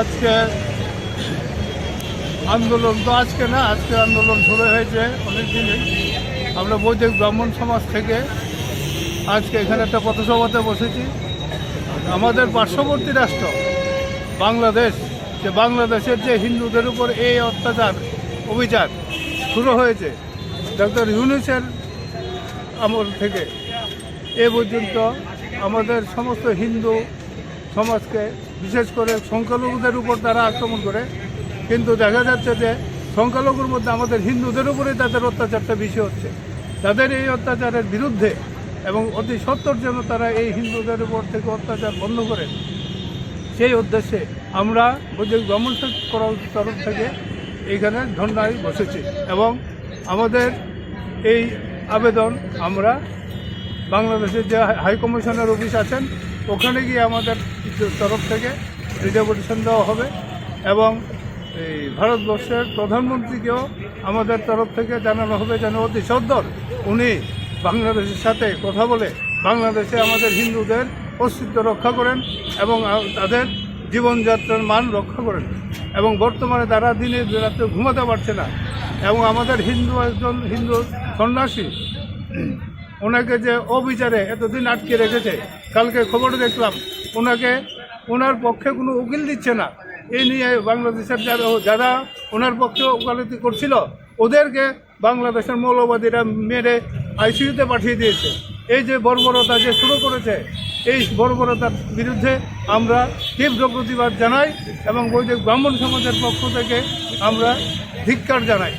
আজকে আন্দোলন তো আজকে না, আজকে আন্দোলন শুরু হয়েছে অনেক দিনই আমরা বৈদিক ব্রাহ্মণ সমাজ থেকে আজকে এখানে একটা পথসভাতে বসেছি। আমাদের পার্শ্ববর্তী রাষ্ট্র, বাংলাদেশ, যে বাংলাদেশের যে হিন্দুদের উপর এই অত্যাচার অভিযান শুরু হয়েছে ডক্টর ইউনুসের আমল থেকে। এ পর্যন্ত আমাদের সমস্ত হিন্দু সমাজকে বিশেষ করে সংখ্যালঘুদের উপর তারা আক্রমণ করে। কিন্তু দেখা যাচ্ছে যে সংখ্যালঘুর মধ্যে আমাদের হিন্দুদের উপরেই তাদের অত্যাচারটা বেশি হচ্ছে। তাদের এই অত্যাচারের বিরুদ্ধে এবং অতি সত্তর যেন তারা এই হিন্দুদের উপর থেকে অত্যাচার বন্ধ করে। সেই উদ্দেশ্যে আমরা বৈদিক করার তরফ থেকে এইখানে ধর্নায় বসেছি এবং আমাদের এই আবেদন আমরা বাংলাদেশের যে হাইকমিশনের অফিস আছেন, ওখানে গিয়ে আমাদের তরফ থেকে রিজার্ভেশন দেওয়া হবে এবং এই ভারতবর্ষের প্রধানমন্ত্রীকেও আমাদের তরফ থেকে জানানো হবে যেন অতি সদ্দর উনি বাংলাদেশের সাথে কথা বলে বাংলাদেশে আমাদের হিন্দুদের অস্তিত্ব রক্ষা করেন এবং তাদের জীবনযাত্রার মান রক্ষা করেন এবং বর্তমানে তারা দিনে রাত্রে ঘুমাতে পারছে না এবং আমাদের হিন্দু একজন হিন্দু সন্ন্যাসী ওনাকে যে অবিচারে এতদিন আটকে রেখেছে, কালকে খবর দেখলাম ওনাকে, ওনার পক্ষে কোনো উকিল দিচ্ছে না। এই নিয়ে বাংলাদেশের যারা যারা ওনার পক্ষে ওকালতি করছিল, ওদেরকে বাংলাদেশের মৌলবাদীরা মেরে আইসিইউতে পাঠিয়ে দিয়েছে। এই যে বর্বরতা যে শুরু করেছে, এই বর্বরতার বিরুদ্ধে আমরা তীব্র প্রতিবাদ জানাই এবং বৈদিক ব্রাহ্মণ সমাজের পক্ষ থেকে আমরা ধিক্কার জানাই।